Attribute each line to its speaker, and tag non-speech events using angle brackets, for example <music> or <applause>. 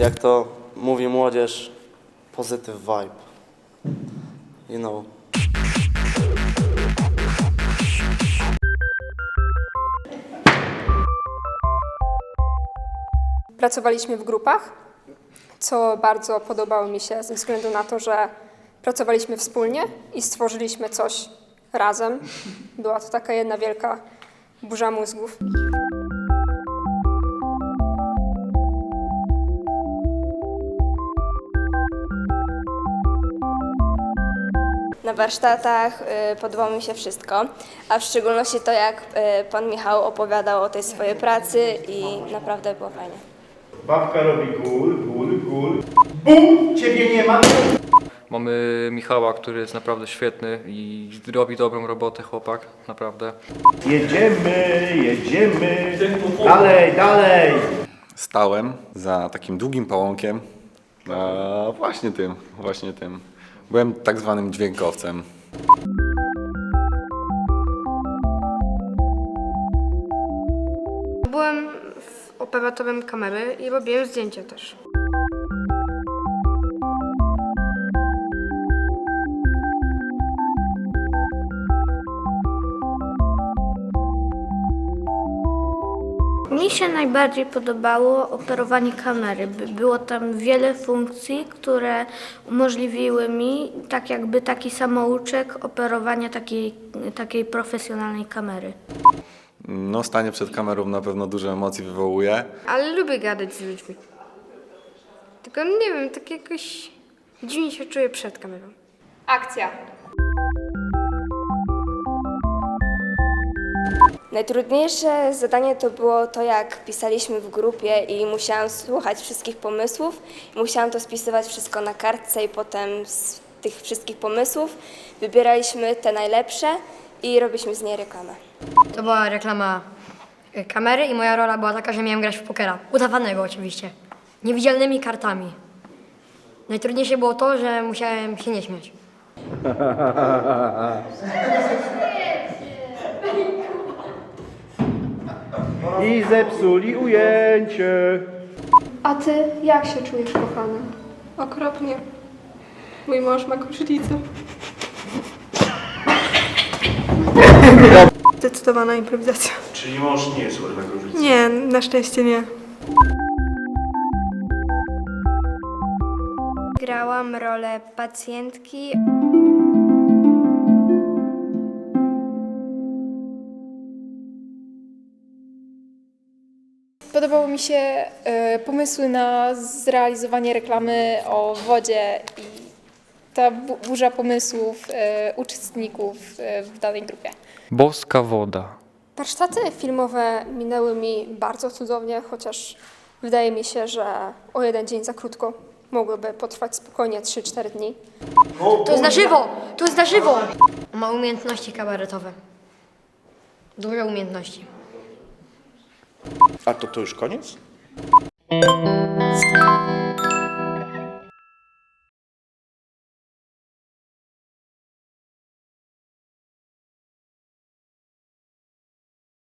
Speaker 1: Jak to mówi młodzież, positive vibe. You know.
Speaker 2: Pracowaliśmy w grupach, co bardzo podobało mi się ze względu na to, że pracowaliśmy wspólnie i stworzyliśmy coś razem. Była to taka jedna wielka burza mózgów.
Speaker 3: Warsztatach y, podobało mi się wszystko, a w szczególności to, jak y, pan Michał opowiadał o tej swojej pracy i naprawdę było fajnie.
Speaker 4: Babka robi gul, gul, gul. Bum! Ciebie nie ma.
Speaker 5: Mamy Michała, który jest naprawdę świetny i robi dobrą robotę, chłopak, naprawdę.
Speaker 4: Jedziemy, jedziemy. Dalej, dalej.
Speaker 6: Stałem za takim długim pałąkiem. A właśnie tym, właśnie tym. Byłem tak zwanym dźwiękowcem.
Speaker 7: Byłem operatorem kamery i robiłem zdjęcia też.
Speaker 8: Mi się najbardziej podobało operowanie kamery. By- Było tam wiele funkcji, które umożliwiły mi tak jakby taki samouczek operowania takiej, takiej profesjonalnej kamery.
Speaker 6: No, stanie przed kamerą na pewno dużo emocji wywołuje.
Speaker 7: Ale lubię gadać z ludźmi. Tylko nie wiem, tak jakoś dziwnie się czuję przed kamerą.
Speaker 2: Akcja!
Speaker 3: Najtrudniejsze zadanie to było to, jak pisaliśmy w grupie i musiałam słuchać wszystkich pomysłów. Musiałam to spisywać wszystko na kartce i potem z tych wszystkich pomysłów wybieraliśmy te najlepsze i robiliśmy z niej reklamę.
Speaker 9: To była reklama y, kamery i moja rola była taka, że miałem grać w pokera. Udawanego oczywiście. Niewidzialnymi kartami. Najtrudniejsze było to, że musiałem się nie śmiać. <laughs>
Speaker 4: I zepsuli ujęcie.
Speaker 2: A ty jak się czujesz, kochany? Okropnie. Mój mąż ma kruszlicę.
Speaker 7: Zdecydowana improwizacja.
Speaker 4: Czyli mąż nie jest chory na gruźlicę.
Speaker 7: Nie, na szczęście nie.
Speaker 8: Grałam rolę pacjentki.
Speaker 10: Podobały mi się e, pomysły na zrealizowanie reklamy o wodzie i ta bu- burza pomysłów e, uczestników e, w danej grupie.
Speaker 5: Boska woda.
Speaker 2: Warsztaty filmowe minęły mi bardzo cudownie, chociaż wydaje mi się, że o jeden dzień za krótko mogłyby potrwać spokojnie 3-4 dni.
Speaker 9: To jest na żywo! To jest na żywo! Ma umiejętności kabaretowe. Duże umiejętności.
Speaker 4: A to to już koniec?